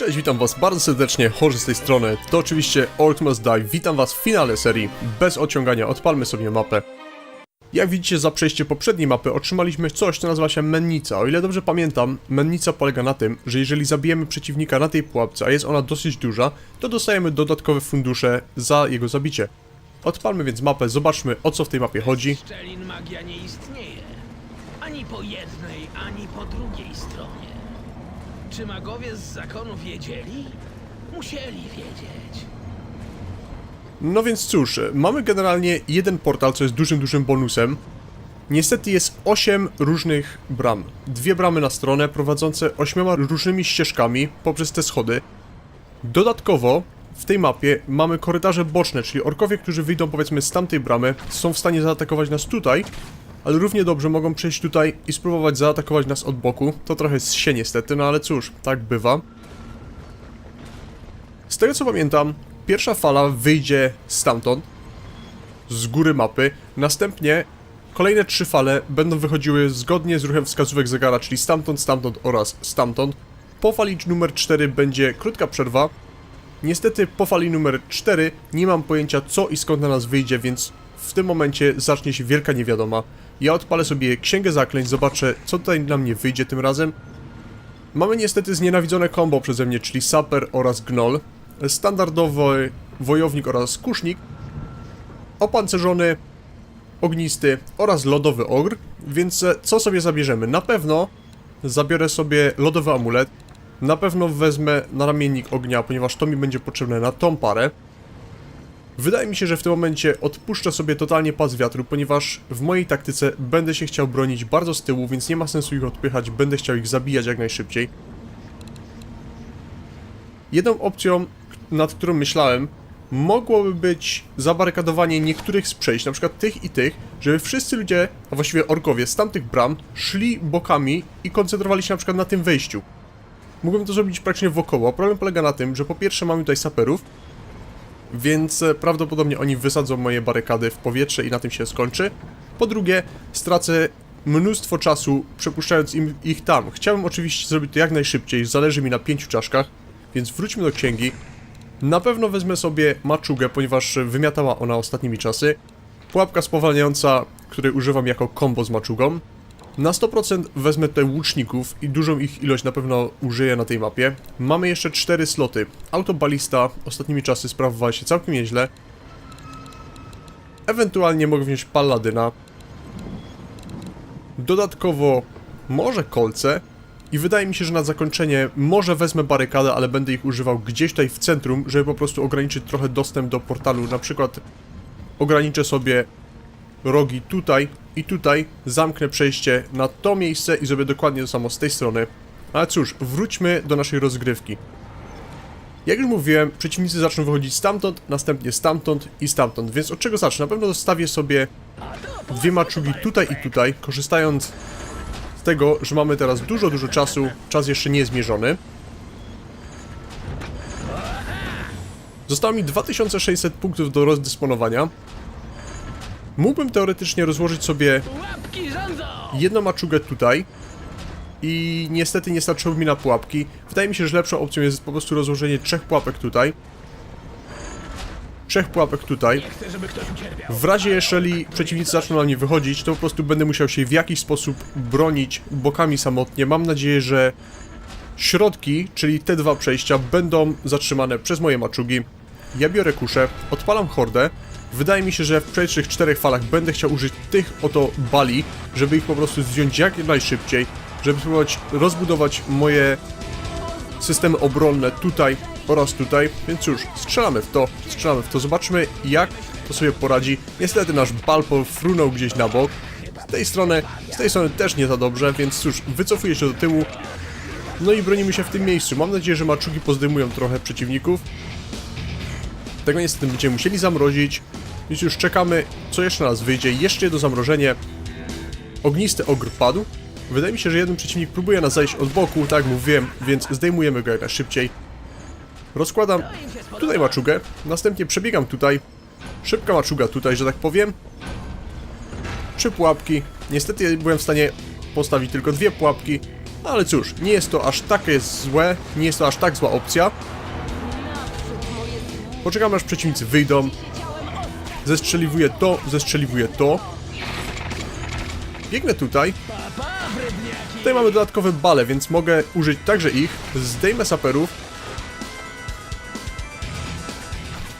Cześć, witam was bardzo serdecznie, chorzy z tej strony. To oczywiście Orc Must Die. Witam was w finale serii. Bez ociągania, odpalmy sobie mapę. Jak widzicie, za przejście poprzedniej mapy otrzymaliśmy coś, co nazywa się mennica. O ile dobrze pamiętam, mennica polega na tym, że jeżeli zabijemy przeciwnika na tej pułapce, a jest ona dosyć duża, to dostajemy dodatkowe fundusze za jego zabicie. Odpalmy więc mapę, zobaczmy o co w tej mapie chodzi. Szczelin magia nie istnieje. Ani po jednej, ani po drugiej stronie. Czy magowie z zakonu wiedzieli? Musieli wiedzieć. No więc cóż, mamy generalnie jeden portal, co jest dużym, dużym bonusem. Niestety jest 8 różnych bram. Dwie bramy na stronę prowadzące ośmioma różnymi ścieżkami poprzez te schody. Dodatkowo w tej mapie mamy korytarze boczne, czyli orkowie, którzy wyjdą powiedzmy z tamtej bramy, są w stanie zaatakować nas tutaj, ale równie dobrze mogą przejść tutaj i spróbować zaatakować nas od boku. To trochę się niestety, no ale cóż, tak bywa. Z tego co pamiętam, pierwsza fala wyjdzie stamtąd, z góry mapy, następnie kolejne trzy fale będą wychodziły zgodnie z ruchem wskazówek zegara, czyli stamtąd, stamtąd oraz stamtąd. Po fali numer 4 będzie krótka przerwa. Niestety po fali numer 4 nie mam pojęcia co i skąd na nas wyjdzie, więc w tym momencie zacznie się wielka niewiadoma. Ja odpalę sobie księgę zaklęć, zobaczę co tutaj na mnie wyjdzie tym razem. Mamy niestety znienawidzone combo przeze mnie, czyli Saper oraz Gnoll. Standardowy wojownik oraz kusznik. Opancerzony, ognisty oraz lodowy ogr. Więc e, co sobie zabierzemy? Na pewno zabiorę sobie lodowy amulet. Na pewno wezmę naramiennik ognia, ponieważ to mi będzie potrzebne na tą parę. Wydaje mi się, że w tym momencie odpuszczę sobie totalnie pas wiatru, ponieważ w mojej taktyce będę się chciał bronić bardzo z tyłu, więc nie ma sensu ich odpychać, będę chciał ich zabijać jak najszybciej. Jedną opcją, nad którą myślałem, mogłoby być zabarykadowanie niektórych z przejść, na przykład tych i tych, żeby wszyscy ludzie, a właściwie orkowie z tamtych bram, szli bokami i koncentrowali się na przykład na tym wejściu. Mógłbym to zrobić praktycznie wokoło. Problem polega na tym, że po pierwsze mamy tutaj saperów, więc e, prawdopodobnie oni wysadzą moje barykady w powietrze i na tym się skończy. Po drugie, stracę mnóstwo czasu przepuszczając im ich tam. Chciałem oczywiście zrobić to jak najszybciej, zależy mi na pięciu czaszkach, więc wróćmy do księgi. Na pewno wezmę sobie maczugę, ponieważ wymiatała ona ostatnimi czasy. Pułapka spowalniająca, której używam jako combo z maczugą. Na 100% wezmę tutaj łuczników i dużą ich ilość na pewno użyję na tej mapie. Mamy jeszcze 4 sloty. Autobalista ostatnimi czasy sprawowała się całkiem nieźle. Ewentualnie mogę wziąć paladyna. Dodatkowo może kolce. I wydaje mi się, że na zakończenie może wezmę barykadę, ale będę ich używał gdzieś tutaj w centrum, żeby po prostu ograniczyć trochę dostęp do portalu. Na przykład ograniczę sobie rogi tutaj i tutaj, zamknę przejście na to miejsce i zrobię dokładnie to samo z tej strony. Ale cóż, wróćmy do naszej rozgrywki. Jak już mówiłem, przeciwnicy zaczną wychodzić stamtąd, następnie stamtąd i stamtąd, więc od czego zacznę? Na pewno zostawię sobie dwie maczugi tutaj i tutaj, korzystając z tego, że mamy teraz dużo, dużo czasu, czas jeszcze nie. Zostało mi 2600 punktów do rozdysponowania. Mógłbym teoretycznie rozłożyć sobie jedną maczugę tutaj i niestety nie starczyło mi na pułapki. Wydaje mi się, że lepszą opcją jest po prostu rozłożenie trzech pułapek tutaj. Trzech pułapek tutaj. W razie jeżeli przeciwnicy zaczną na mnie wychodzić, to po prostu będę musiał się w jakiś sposób bronić bokami samotnie. Mam nadzieję, że środki, czyli te dwa przejścia, będą zatrzymane przez moje maczugi. Ja biorę kuszę, odpalam hordę. Wydaje mi się, że w pierwszych czterech falach będę chciał użyć tych oto bali, żeby ich po prostu zdjąć jak najszybciej, żeby spróbować rozbudować moje systemy obronne tutaj oraz tutaj, więc cóż, strzelamy w to, strzelamy w to, zobaczmy jak to sobie poradzi. Niestety nasz Balpol frunął gdzieś na bok. Z tej strony, z tej strony też nie za dobrze, więc cóż, wycofuję się do tyłu. No i bronimy się w tym miejscu. Mam nadzieję, że maczugi pozdymują trochę przeciwników. Tego niestety będziemy musieli zamrozić. Więc już czekamy, co jeszcze nas wyjdzie. Jeszcze jedno zamrożenie. Ognisty ogr padł. Wydaje mi się, że jeden przeciwnik próbuje nas zajść od boku, tak jak mówiłem, więc zdejmujemy go jak najszybciej. Rozkładam tutaj maczugę, następnie przebiegam tutaj. Szybka maczuga tutaj, że tak powiem. Trzy pułapki. Niestety byłem w stanie postawić tylko dwie pułapki. Ale cóż, nie jest to aż takie złe, nie jest to aż tak zła opcja. Poczekam aż przeciwnicy wyjdą. Zestrzeliwuję to, zestrzeliwuję to. Biegnę tutaj. Tutaj mamy dodatkowe bale, więc mogę użyć także ich. Zdejmę saperów.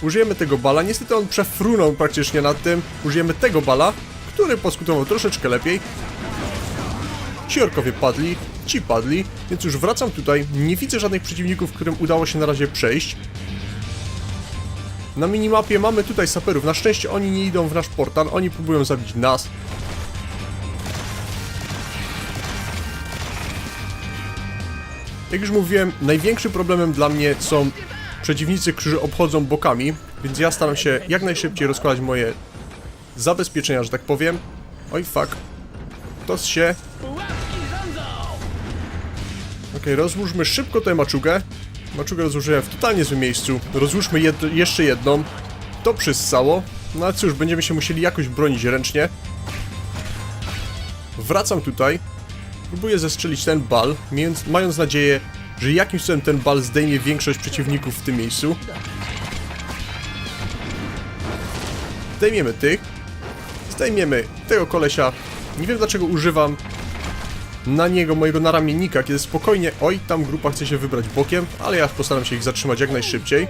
Użyjemy tego bala. Niestety on przefrunął praktycznie nad tym. Użyjemy tego bala, który poskutował troszeczkę lepiej. Ci orkowie padli, ci padli, więc już wracam tutaj. Nie widzę żadnych przeciwników, którym udało się na razie przejść. Na minimapie mamy tutaj saperów. Na szczęście oni nie idą w nasz portal, oni próbują zabić nas. Jak już mówiłem, największym problemem dla mnie są przeciwnicy, którzy obchodzą bokami, więc ja staram się jak najszybciej rozkładać moje zabezpieczenia, że tak powiem. Oj, fuck. To się... Okej, rozłóżmy szybko tę maczugę. Maczugę rozłożyłem w totalnie złym miejscu. Rozłóżmy jed jeszcze jedną. To przyssało. No ale cóż, będziemy się musieli jakoś bronić ręcznie. Wracam tutaj. Próbuję zestrzelić ten bal, mając, nadzieję, że jakimś cudem ten bal zdejmie większość przeciwników w tym miejscu. Zdejmiemy tych. Zdejmiemy tego kolesia. Nie wiem dlaczego używam na niego mojego naramiennika, kiedy spokojnie... Oj, tam grupa chce się wybrać bokiem, ale ja postaram się ich zatrzymać jak najszybciej.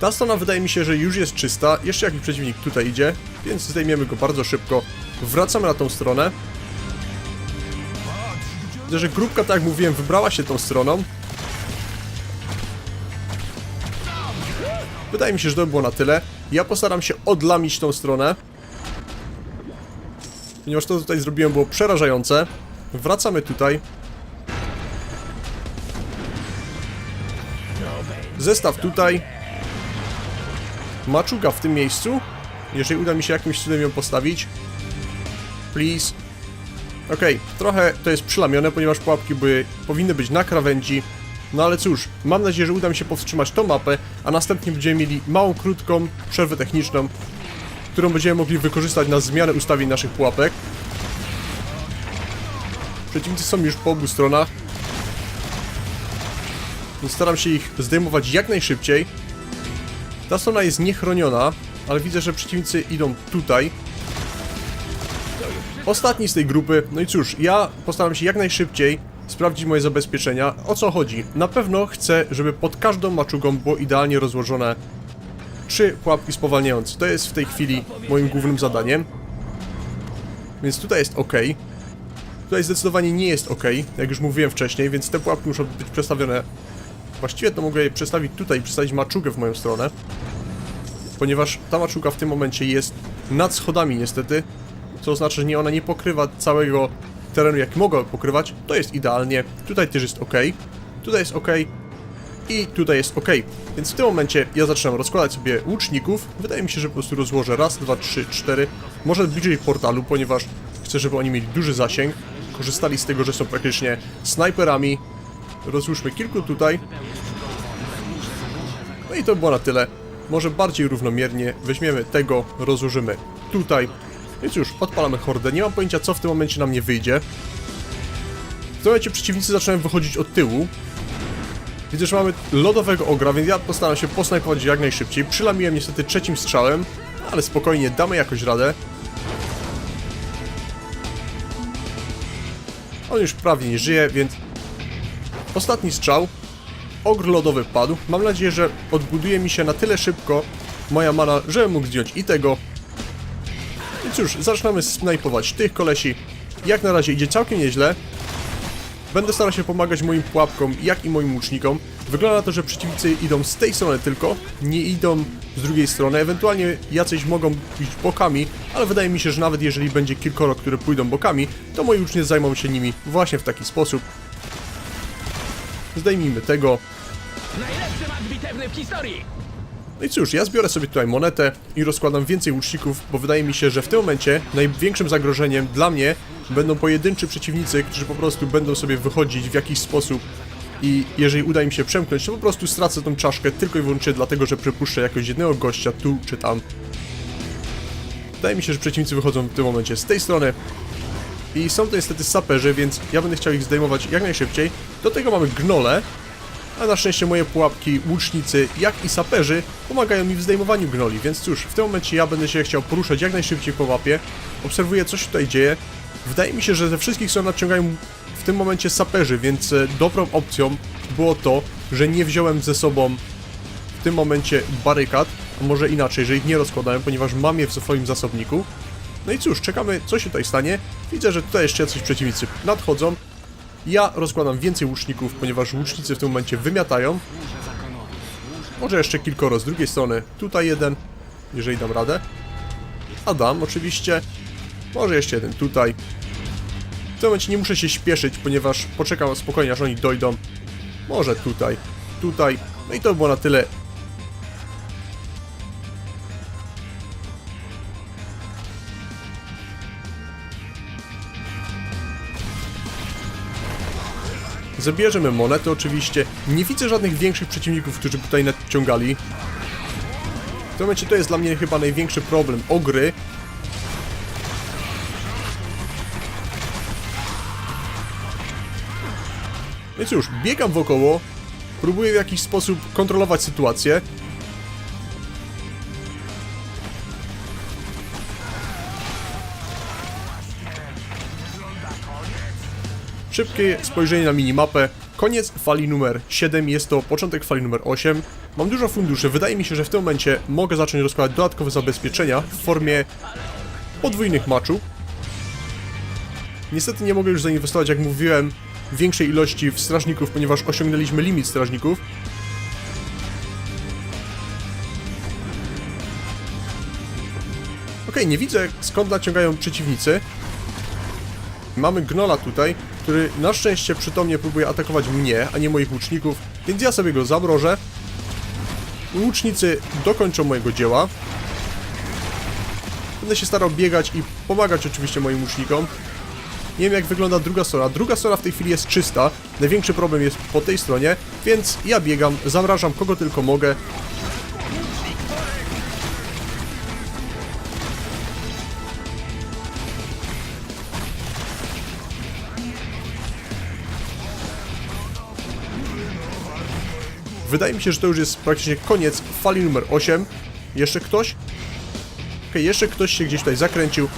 Ta strona wydaje mi się, że już jest czysta. Jeszcze jakiś przeciwnik tutaj idzie, więc zdejmiemy go bardzo szybko. Wracamy na tą stronę. Widzę, że grupka, tak jak mówiłem, wybrała się tą stroną. Wydaje mi się, że to by było na tyle. Ja postaram się odlamić tą stronę. Ponieważ to, co tutaj zrobiłem, było przerażające. Wracamy tutaj. Zestaw tutaj. Maczuga w tym miejscu. Jeżeli uda mi się jakimś cudem ją postawić. Please. Okej, trochę to jest przylamione, ponieważ pułapki by, powinny być na krawędzi. No ale cóż, mam nadzieję, że uda mi się powstrzymać tą mapę, a następnie będziemy mieli małą, krótką przerwę techniczną, którą będziemy mogli wykorzystać na zmianę ustawień naszych pułapek. Przeciwnicy są już po obu stronach. Więc staram się ich zdejmować jak najszybciej. Ta strona jest niechroniona, ale widzę, że przeciwnicy idą tutaj. Ostatni z tej grupy. No i cóż, ja postaram się jak najszybciej sprawdzić moje zabezpieczenia. O co chodzi? Na pewno chcę, żeby pod każdą maczugą było idealnie rozłożone trzy pułapki spowalniające. To jest w tej chwili moim głównym zadaniem. Więc tutaj jest ok. Tutaj zdecydowanie nie jest ok, jak już mówiłem wcześniej, więc te pułapki muszą być przestawione. Właściwie to mogę je przestawić tutaj, przestawić maczugę w moją stronę. Ponieważ ta maczuga w tym momencie jest nad schodami niestety. Co oznacza, że nie ona nie pokrywa całego terenu jak mogła pokrywać. To jest idealnie. Tutaj też jest ok. Tutaj jest ok. I tutaj jest ok. Więc w tym momencie ja zaczynam rozkładać sobie łuczników. Wydaje mi się, że po prostu rozłożę raz, dwa, trzy, cztery. Może bliżej portalu, ponieważ chcę, żeby oni mieli duży zasięg. Korzystali z tego, że są praktycznie snajperami. Rozłóżmy kilku tutaj. No i to było na tyle. Może bardziej równomiernie weźmiemy tego, rozłożymy tutaj. Więc już, odpalamy hordę. Nie mam pojęcia, co w tym momencie nam nie wyjdzie. W tym momencie przeciwnicy zaczynają wychodzić od tyłu. Widzę, że mamy lodowego ogra, więc ja postaram się posnajpować jak najszybciej. Przylamiłem niestety trzecim strzałem, ale spokojnie, damy jakoś radę. On już prawie nie żyje, więc... Ostatni strzał. Ogr lodowy padł. Mam nadzieję, że odbuduje mi się na tyle szybko moja mana, żebym mógł zdjąć i tego. Więc już, zaczynamy snajpować tych kolesi. Jak na razie idzie całkiem nieźle. Będę starał się pomagać moim pułapkom, jak i moim łucznikom. Wygląda na to, że przeciwnicy idą z tej strony tylko, nie idą z drugiej strony. Ewentualnie jacyś mogą iść bokami, ale wydaje mi się, że nawet jeżeli będzie kilkoro, które pójdą bokami, to moi uczniowie zajmą się nimi właśnie w taki sposób. Zdejmijmy tego. Najlepszy mat bitewny w historii! No i cóż, ja zbiorę sobie tutaj monetę i rozkładam więcej łuczników, bo wydaje mi się, że w tym momencie największym zagrożeniem dla mnie będą pojedynczy przeciwnicy, którzy po prostu będą sobie wychodzić w jakiś sposób i jeżeli uda im się przemknąć, to po prostu stracę tą czaszkę tylko i wyłącznie dlatego, że przepuszczę jakoś jednego gościa tu czy tam. Wydaje mi się, że przeciwnicy wychodzą w tym momencie z tej strony. I są to niestety saperzy, więc ja będę chciał ich zdejmować jak najszybciej. Do tego mamy gnole, a na szczęście moje pułapki, łucznicy, jak i saperzy pomagają mi w zdejmowaniu gnoli, więc cóż, w tym momencie ja będę się chciał poruszać jak najszybciej po mapie. Obserwuję, co się tutaj dzieje. Wydaje mi się, że ze wszystkich stron nadciągają w tym momencie saperzy, więc e, dobrą opcją było to, że nie wziąłem ze sobą w tym momencie barykad, a może inaczej, że ich nie rozkładałem, ponieważ mam je w swoim zasobniku. No i cóż, czekamy, co się tutaj stanie. Widzę, że tutaj jeszcze jacyś przeciwnicy nadchodzą. Ja rozkładam więcej łuczników, ponieważ łucznicy w tym momencie wymiatają. Może jeszcze kilkoro z drugiej strony. Tutaj jeden, jeżeli dam radę. Adam, oczywiście. Może jeszcze jeden tutaj. W tym momencie nie muszę się śpieszyć, ponieważ poczekam spokojnie, aż oni dojdą. Może tutaj, tutaj. No i to było na tyle. Zabierzemy monetę oczywiście. Nie widzę żadnych większych przeciwników, którzy tutaj nadciągali. W tym momencie to jest dla mnie chyba największy problem. Ogry. No i cóż, biegam wokoło. Próbuję w jakiś sposób kontrolować sytuację. Szybkie spojrzenie na minimapę. Koniec fali numer 7, jest to początek fali numer 8. Mam dużo funduszy, wydaje mi się, że w tym momencie mogę zacząć rozkładać dodatkowe zabezpieczenia w formie podwójnych maczów. Niestety nie mogę już zainwestować, jak mówiłem, większej ilości w strażników, ponieważ osiągnęliśmy limit strażników. Okej, nie widzę skąd naciągają przeciwnicy. Mamy Gnola tutaj, który na szczęście przytomnie próbuje atakować mnie, a nie moich łuczników, więc ja sobie go zamrożę. Łucznicy dokończą mojego dzieła. Będę się starał biegać i pomagać oczywiście moim łucznikom. Nie wiem jak wygląda druga strona. Druga strona w tej chwili jest czysta. Największy problem jest po tej stronie, więc ja biegam, zamrażam kogo tylko mogę. Wydaje mi się, że to już jest praktycznie koniec fali numer 8. Jeszcze ktoś? Okej, jeszcze ktoś się gdzieś tutaj zakręcił.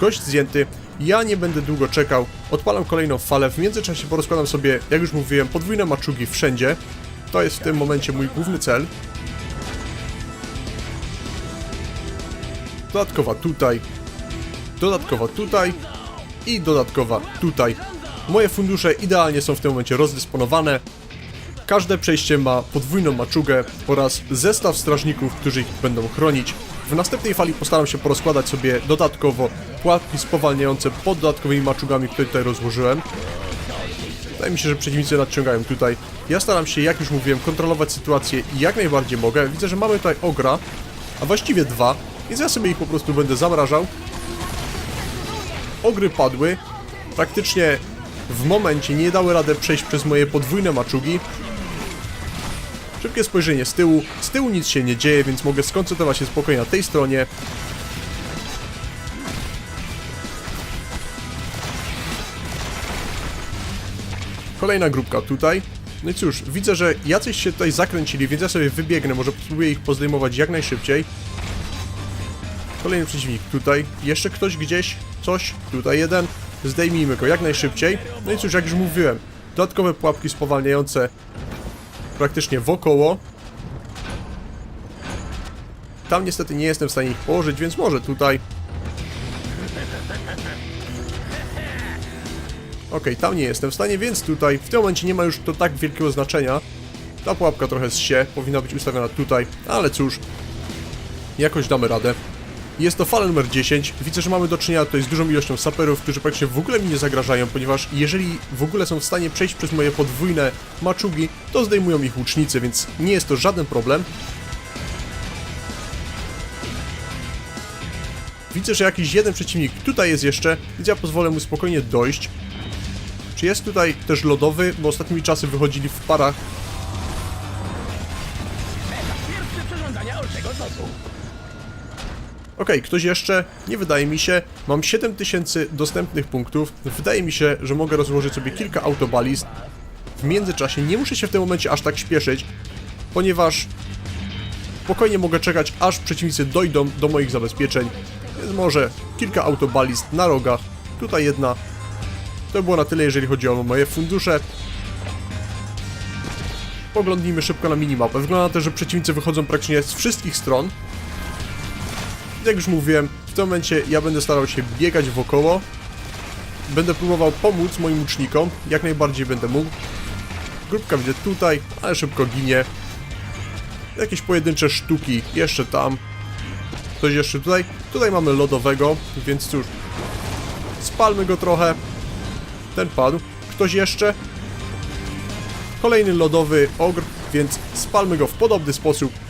Gość zdjęty. Ja nie będę długo czekał. Odpalam kolejną falę. W międzyczasie porozkładam sobie, jak już mówiłem, podwójne maczugi wszędzie. To jest w tym momencie mój główny cel. Dodatkowa tutaj. Dodatkowa tutaj. I dodatkowa tutaj. Moje fundusze idealnie są w tym momencie rozdysponowane. Każde przejście ma podwójną maczugę oraz zestaw strażników, którzy ich będą chronić. W następnej fali postaram się porozkładać sobie dodatkowo pułapki spowalniające pod dodatkowymi maczugami, które tutaj rozłożyłem. Wydaje mi się, że przeciwnicy nadciągają tutaj. Ja staram się, jak już mówiłem, kontrolować sytuację jak najbardziej mogę. Widzę, że mamy tutaj ogra, a właściwie dwa, więc ja sobie ich po prostu będę zamrażał. Ogry padły. Praktycznie w momencie nie dały radę przejść przez moje podwójne maczugi. Szybkie spojrzenie z tyłu. Z tyłu nic się nie dzieje, więc mogę skoncentrować się spokojnie na tej stronie. Kolejna grupka tutaj. No i cóż, widzę, że jacyś się tutaj zakręcili, więc ja sobie wybiegnę, może spróbuję ich pozdejmować jak najszybciej. Kolejny przeciwnik tutaj. Jeszcze ktoś gdzieś? Coś? Tutaj jeden. Zdejmijmy go jak najszybciej. No i cóż, jak już mówiłem, dodatkowe pułapki spowalniające praktycznie wokoło. Tam niestety nie jestem w stanie ich położyć, więc może tutaj. Okej, tam nie jestem w stanie, więc tutaj w tym momencie nie ma już to tak wielkiego znaczenia. Ta pułapka trochę zsie, powinna być ustawiona tutaj, ale cóż, jakoś damy radę. Jest to fala numer 10. Widzę, że mamy do czynienia tutaj z dużą ilością saperów, którzy praktycznie w ogóle mi nie zagrażają, ponieważ jeżeli w ogóle są w stanie przejść przez moje podwójne maczugi, to zdejmują ich łucznicy, więc nie jest to żaden problem. Widzę, że jakiś jeden przeciwnik tutaj jest jeszcze, więc ja pozwolę mu spokojnie dojść. Czy jest tutaj też lodowy, bo ostatnimi czasy wychodzili w parach. Okej, ktoś jeszcze? Nie wydaje mi się. Mam 7000 dostępnych punktów. Wydaje mi się, że mogę rozłożyć sobie kilka autobalist. W międzyczasie nie muszę się w tym momencie aż tak śpieszyć, ponieważ spokojnie mogę czekać, aż przeciwnicy dojdą do moich zabezpieczeń. Więc może kilka autobalist na rogach. Tutaj jedna. To było na tyle, jeżeli chodzi o moje fundusze. Poglądnijmy szybko na minimapę. Wygląda na to, że przeciwnicy wychodzą praktycznie z wszystkich stron. Jak już mówiłem, w tym momencie ja będę starał się biegać wokoło. Będę próbował pomóc moim łucznikom, jak najbardziej będę mógł. Grupka widzę tutaj, ale szybko ginie. Jakieś pojedyncze sztuki jeszcze tam. Coś jeszcze tutaj. Tutaj mamy lodowego, więc cóż. Spalmy go trochę. Ten padł. Ktoś jeszcze? Kolejny lodowy ogr, więc spalmy go w podobny sposób.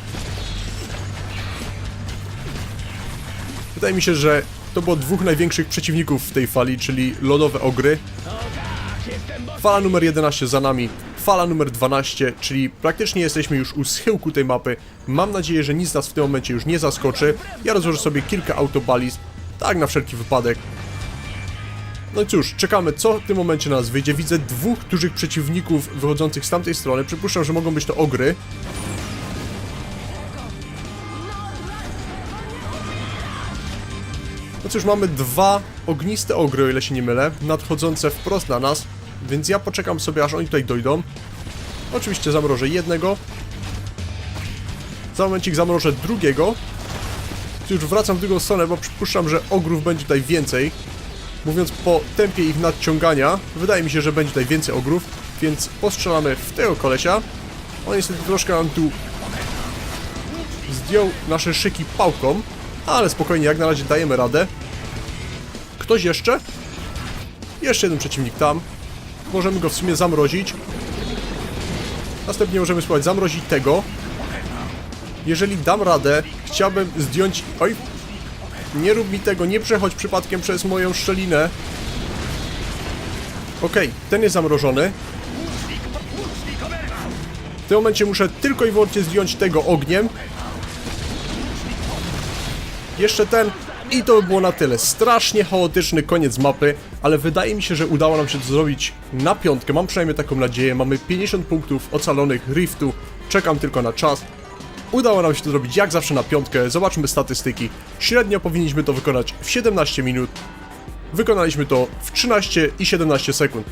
Wydaje mi się, że to było dwóch największych przeciwników w tej fali, czyli lodowe ogry. Fala numer 11 za nami, fala numer 12, czyli praktycznie jesteśmy już u schyłku tej mapy. Mam nadzieję, że nic nas w tym momencie już nie zaskoczy. Ja rozłożę sobie kilka autobalist, tak na wszelki wypadek. No i cóż, czekamy, co w tym momencie na nas wyjdzie. Widzę dwóch dużych przeciwników wychodzących z tamtej strony. Przypuszczam, że mogą być to ogry. Cóż, mamy dwa ogniste ogry, o ile się nie mylę, nadchodzące wprost na nas, więc ja poczekam sobie, aż oni tutaj dojdą. Oczywiście zamrożę jednego. Za momencik zamrożę drugiego. Już wracam w drugą stronę, bo przypuszczam, że ogrów będzie tutaj więcej. Mówiąc po tempie ich nadciągania, wydaje mi się, że będzie tutaj więcej ogrów, więc postrzelamy w tego kolesia. On niestety troszkę nam tu zdjął nasze szyki pałką, ale spokojnie, jak na razie dajemy radę. Ktoś jeszcze? Jeszcze jeden przeciwnik tam. Możemy go w sumie zamrozić. Następnie możemy spróbować zamrozić tego. Jeżeli dam radę, chciałbym zdjąć... Oj! Nie rób mi tego, nie przechodź przypadkiem przez moją szczelinę. Okej, ten jest zamrożony. W tym momencie muszę tylko i wyłącznie zdjąć tego ogniem. Jeszcze ten i to by było na tyle. Strasznie chaotyczny koniec mapy, ale wydaje mi się, że udało nam się to zrobić na piątkę. Mam przynajmniej taką nadzieję. Mamy 50 punktów ocalonych Riftu. Czekam tylko na czas. Udało nam się to zrobić jak zawsze na piątkę. Zobaczmy statystyki. Średnio powinniśmy to wykonać w 17 minut. Wykonaliśmy to w 13 i 17 sekund.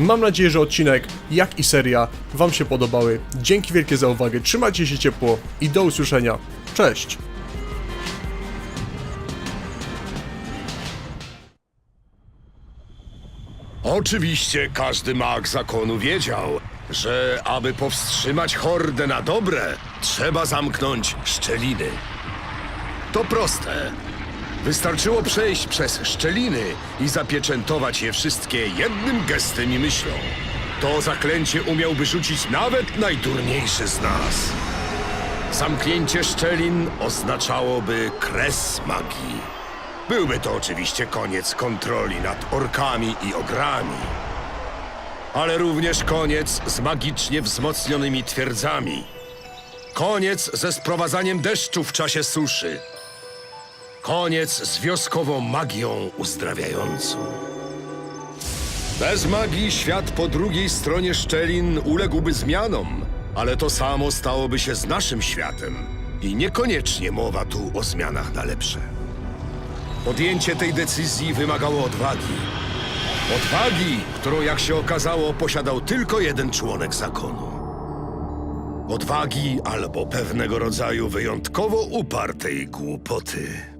Mam nadzieję, że odcinek, jak i seria, Wam się podobały. Dzięki wielkie za uwagę, trzymajcie się ciepło i do usłyszenia. Cześć! Oczywiście każdy mag zakonu wiedział, że aby powstrzymać hordę na dobre, trzeba zamknąć szczeliny. To proste. Wystarczyło przejść przez szczeliny i zapieczętować je wszystkie jednym gestem i myślą. To zaklęcie umiałby rzucić nawet najdurniejszy z nas. Zamknięcie szczelin oznaczałoby kres magii. Byłby to oczywiście koniec kontroli nad orkami i ogrami. Ale również koniec z magicznie wzmocnionymi twierdzami. Koniec ze sprowadzaniem deszczu w czasie suszy. Koniec z wioskową magią uzdrawiającą. Bez magii świat po drugiej stronie szczelin uległby zmianom, ale to samo stałoby się z naszym światem. I niekoniecznie mowa tu o zmianach na lepsze. Podjęcie tej decyzji wymagało odwagi. Odwagi, którą jak się okazało posiadał tylko jeden członek zakonu. Odwagi albo pewnego rodzaju wyjątkowo upartej głupoty.